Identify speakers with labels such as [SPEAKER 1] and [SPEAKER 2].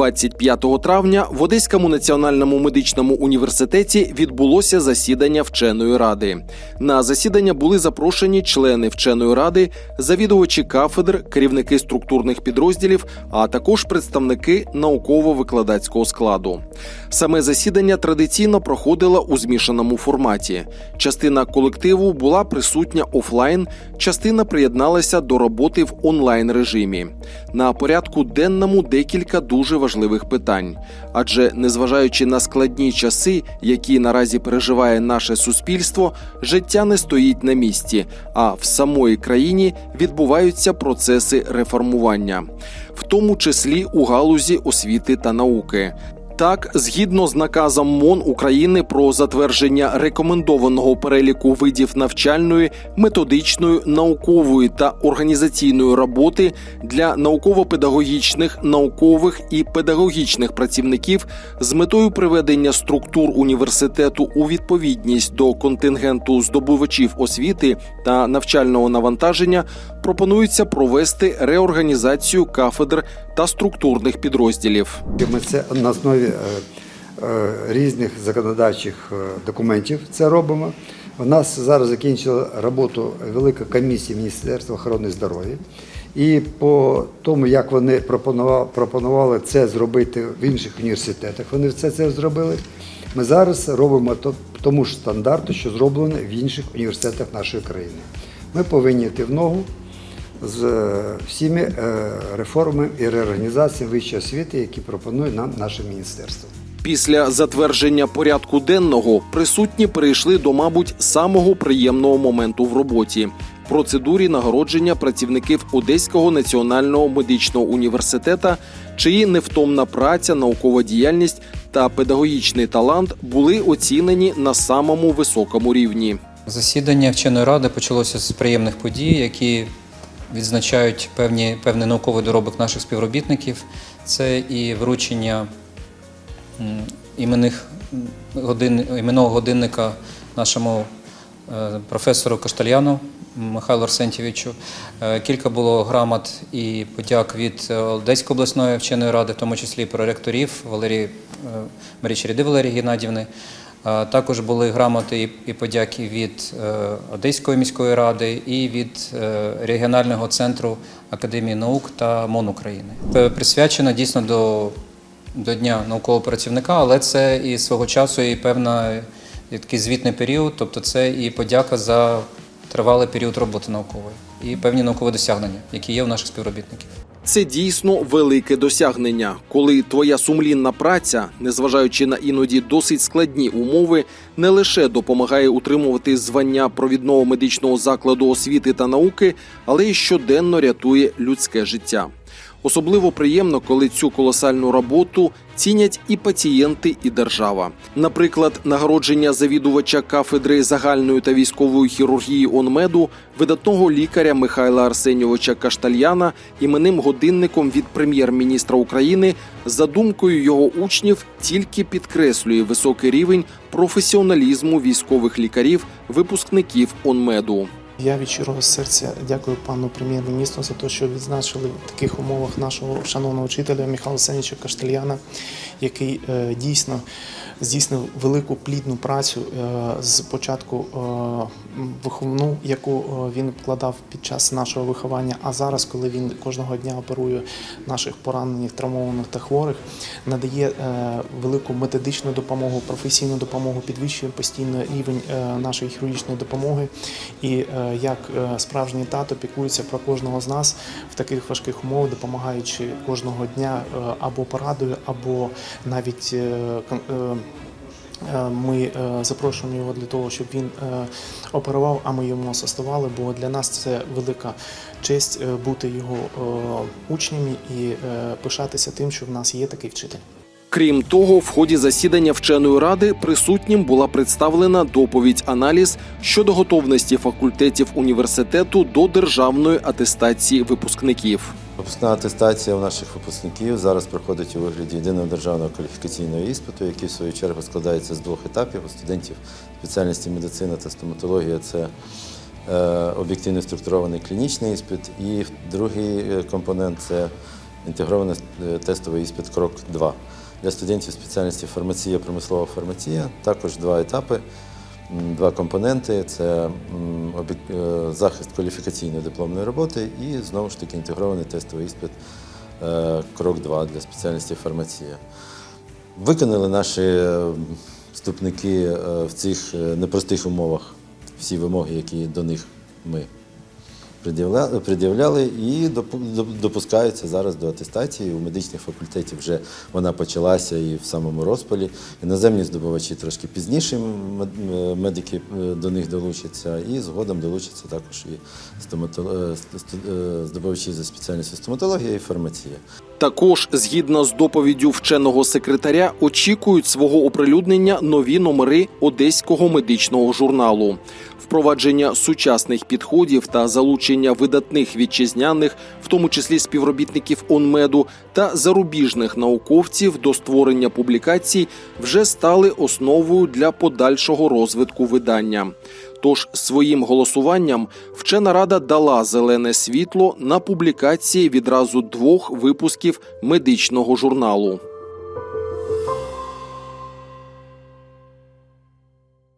[SPEAKER 1] 25 травня в Одеському національному медичному університеті відбулося засідання вченої ради. На засідання були запрошені члени вченої ради, завідувачі кафедр, керівники структурних підрозділів, а також представники науково-викладацького складу. Саме засідання традиційно проходило у змішаному форматі. Частина колективу була присутня офлайн, частина приєдналася до роботи в онлайн режимі. На порядку денному декілька дуже важливих питань. Адже, незважаючи на складні часи, які наразі переживає наше суспільство, життя не стоїть на місці, а в самої країні відбуваються процеси реформування, в тому числі у галузі освіти та науки. Так, згідно з наказом МОН України про затвердження рекомендованого переліку видів навчальної, методичної, наукової та організаційної роботи для науково-педагогічних, наукових і педагогічних працівників з метою приведення структур університету у відповідність до контингенту здобувачів освіти та навчального навантаження, пропонується провести реорганізацію кафедр та структурних підрозділів.
[SPEAKER 2] Ми це на основі е, е, різних законодавчих е, документів це робимо. У нас зараз закінчила роботу велика комісія Міністерства охорони здоров'я. І по тому, як вони пропонували, це зробити в інших університетах, вони все це зробили. Ми зараз робимо то- тому ж стандарту, що зроблено в інших університетах нашої країни. Ми повинні йти в ногу з е, всіми е, реформами і реорганізаціями вищої освіти, які пропонує нам наше міністерство.
[SPEAKER 1] Після затвердження порядку денного присутні перейшли до, мабуть, самого приємного моменту в роботі процедурі нагородження працівників Одеського національного медичного університета, чиї невтомна праця, наукова діяльність та педагогічний талант були оцінені на самому високому рівні.
[SPEAKER 3] Засідання вченої ради почалося з приємних подій, які відзначають певні, певний науковий доробок наших співробітників. Це і вручення іменних годин, іменного годинника нашому е, професору Каштальяну Михайлу Арсентьєвичу. Е, Кілька було грамот і подяк від е, Одеської обласної вченої ради, в тому числі проректорів Валерії Марії Валерії Геннадівни. Також були грамоти і- подяки від е, Одеської міської ради і від е, регіонального центру Академії наук та МОН України. Е, Присвячена дійсно до, до Дня наукового працівника, але це і свого часу і певна такий звітний період, тобто це і подяка за тривалий період роботи наукової і певні наукові досягнення, які є у наших співробітників.
[SPEAKER 1] Це дійсно велике досягнення, коли твоя сумлінна праця, незважаючи на іноді досить складні умови, не лише допомагає утримувати звання провідного медичного закладу освіти та науки, але й щоденно рятує людське життя. Особливо приємно, коли цю колосальну роботу цінять і пацієнти, і держава. Наприклад, нагородження завідувача кафедри загальної та військової хірургії ОНМЕДу, видатного лікаря Михайла Арсеньовича Каштальяна іменним годинником від прем'єр-міністра України за думкою його учнів тільки підкреслює високий рівень професіоналізму військових лікарів, випускників ОНМЕДу.
[SPEAKER 4] Я від щирого серця дякую пану прем'єр-міністру за те, що відзначили в таких умовах нашого шановного вчителя Михайла Сеніча Каштельяна, який е, дійсно здійснив велику плідну працю е, з початку е, виховну, яку він вкладав під час нашого виховання. А зараз, коли він кожного дня оперує наших поранених, травмованих та хворих, надає велику методичну допомогу, професійну допомогу, підвищує постійно рівень нашої хірургічної допомоги. І як е, справжній тато піклується про кожного з нас в таких важких умовах, допомагаючи кожного дня е, або порадою, або навіть е, Ми запрошуємо його для того, щоб він оперував, а ми йому асистували, бо для нас це велика честь бути його учнями і пишатися тим, що в нас є такий вчитель.
[SPEAKER 1] Крім того, в ході засідання вченої ради присутнім була представлена доповідь-аналіз щодо готовності факультетів університету до державної атестації випускників.
[SPEAKER 5] Випускна атестація у наших випускників зараз проходить у вигляді єдиного державного кваліфікаційного іспиту, який в свою чергу складається з двох етапів. У студентів спеціальності медицина та стоматологія це е, об'єктивно структурований клінічний іспит, і другий е, компонент це інтегрований е, тестовий іспит Крок 2 для студентів спеціальності фармація, промислова фармація. Також два етапи, два компоненти: це е, захист кваліфікаційної дипломної роботи і знову ж таки інтегрований тестовий іспит е, Крок 2 для спеціальності фармація. Виконали наші е, вступники в цих непростих умовах всі вимоги, які до них ми пред'являли, і допу- допускаються зараз до атестації. У медичних факультетів вже вона почалася і в самому розпалі. Іноземні здобувачі трошки пізніше мед- медики е, до них долучаться, і згодом долучаться також і е, е, здобувачі за спеціальністю стоматологія і фармація.
[SPEAKER 1] Також, згідно з доповіддю вченого секретаря, очікують свого оприлюднення нові номери одеського медичного журналу. Впровадження сучасних підходів та залучення видатних вітчизняних, в тому числі співробітників ОНМЕДу та зарубіжних науковців до створення публікацій, вже стали основою для подальшого розвитку видання. Тож своїм голосуванням вчена рада дала зелене світло на публікації відразу двох випусків медичного журналу.